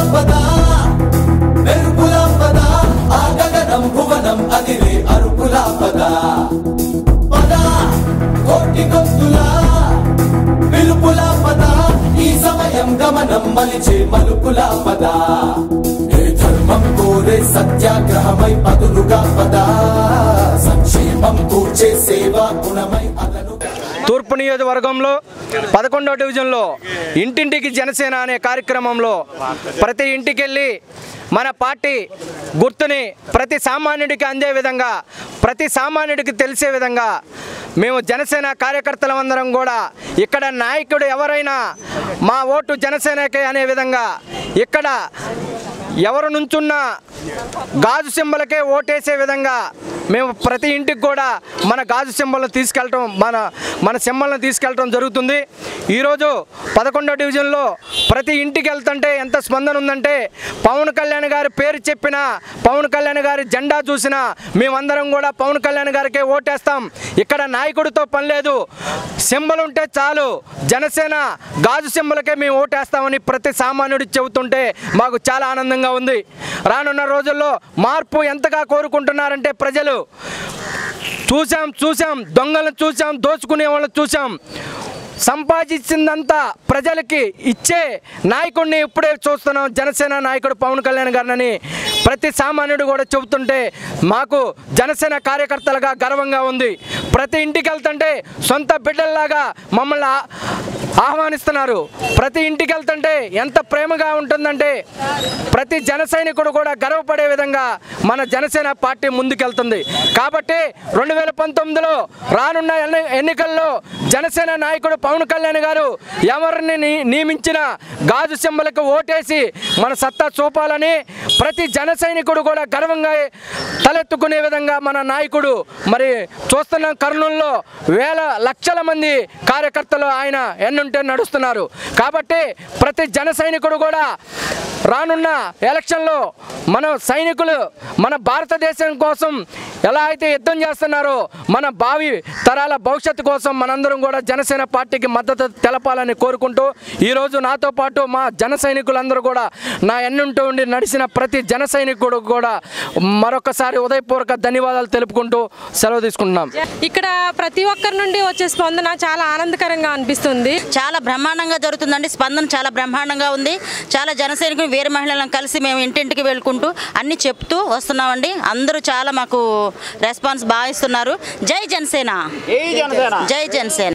మెరుపులాంబద మెరుపులాంబద ఆ గగనం భువనం అదిరే అరుపులాంబద పద కోటి గొంతులా తూర్పు నియోజకవర్గంలో పదకొండవ డివిజన్లో ఇంటింటికి జనసేన అనే కార్యక్రమంలో ప్రతి ఇంటికెళ్ళి మన పార్టీ గుర్తుని ప్రతి సామాన్యుడికి అందే విధంగా ప్రతి సామాన్యుడికి తెలిసే విధంగా మేము జనసేన కార్యకర్తలందరం కూడా ఇక్కడ నాయకుడు ఎవరైనా మా ఓటు జనసేనకే అనే విధంగా ఇక్కడ ఎవరు నుంచున్నా గాజు సింబలకే ఓటేసే విధంగా మేము ప్రతి ఇంటికి కూడా మన గాజు సింబల్ని తీసుకెళ్ళటం మన మన సింబల్ని తీసుకెళ్ళటం జరుగుతుంది. ఈరోజు పదకొండో డివిజన్లో ప్రతి ఇంటికి వెళ్తుంటే ఎంత స్పందన ఉందంటే పవన్ కళ్యాణ్ గారి పేరు చెప్పిన పవన్ కళ్యాణ్ గారి జెండా చూసినా మేమందరం కూడా పవన్ కళ్యాణ్ గారికే ఓటేస్తాం. ఇక్కడ నాయకుడితో పని లేదు. సింబల్ ఉంటే చాలు. జనసేన గాజు సింబలకే మేము ఓటేస్తామని ప్రతి సామాన్యుడు చెబుతుంటే మాకు చాలా ఆనందంగా ఉంది. రానున్న రోజుల్లో మార్పు ఎంతగా కోరుకుంటున్నారంటే ప్రజలు. చూసాం చూసాం దొంగలను చూసాం దోచుకునే వాళ్ళని చూసాం సంపాదించిందంతా ప్రజలకి ఇచ్చే నాయకుడిని ఇప్పుడే చూస్తున్నాం. జనసేన నాయకుడు పవన్ కళ్యాణ్ గారిని ప్రతి సామాన్యుడు కూడా చెబుతుంటే మాకు జనసేన కార్యకర్తలుగా గర్వంగా ఉంది. ప్రతి ఇంటికి వెళ్తుంటే సొంత బిడ్డల్లాగా మమ్మల్ని ఆహ్వానిస్తున్నారు. ప్రతి ఇంటికి వెళ్తుంటే ఎంత ప్రేమగా ఉంటుందంటే ప్రతి జన సైనికుడు కూడా గర్వపడే విధంగా మన జనసేన పార్టీ ముందుకెళ్తుంది. కాబట్టి రెండు వేల పంతొమ్మిదిలో రానున్న ఎన్ని- ఎన్నికల్లో జనసేన నాయకుడు పవన్ కళ్యాణ్ గారు ఎవరిని ని- నియమించిన గాజు సింబలకు ఓటేసి మన సత్తా చూపాలని ప్రతి జన సైనికుడు కూడా గర్వంగా తలెత్తుకునే విధంగా మన నాయకుడు మరి చూస్తున్న కర్నూలులో వేల లక్షల మంది కార్యకర్తలు ఆయన ఎన్నుంటే నడుస్తున్నారు. కాబట్టి ప్రతి జన సైనికుడు కూడా రానున్న ఎలక్షన్లో మన సైనికులు మన భారతదేశం కోసం ఎలా అయితే యుద్ధం చేస్తున్నారో మన భావి తరాల భవిష్యత్తు కోసం మనందరం కూడా జనసేన పార్టీకి మద్దతు తెలపాలని కోరుకుంటూ ఈరోజు నాతో పాటు మా జన సైనికులందరూ కూడా నా ఎన్నుంటూ ఉండి నడిచిన ప్రతి జన సైనికుడు కూడా మరొకసారి ఉదయపూర్వక ధన్యవాదాలు తెలుపుకుంటూ సెలవు తీసుకుంటున్నాం. ఇక్కడ ప్రతి ఒక్కరి నుండి వచ్చే స్పందన చాలా ఆనందకరంగా అనిపిస్తుంది. చాలా బ్రహ్మాండంగా జరుగుతుందండి. స్పందన చాలా బ్రహ్మాండంగా ఉంది. చాలా జనసైనికులు వీర మహిళలను కలిసి మేము ఇంటింటికి వెళ్ళుకుంటూ అన్ని చెప్తూ వస్తున్నామండి. అందరూ చాలా మాకు రెస్పాన్స్ బాగా ఇస్తున్నారు. జై జనసేన. జై జనసేన.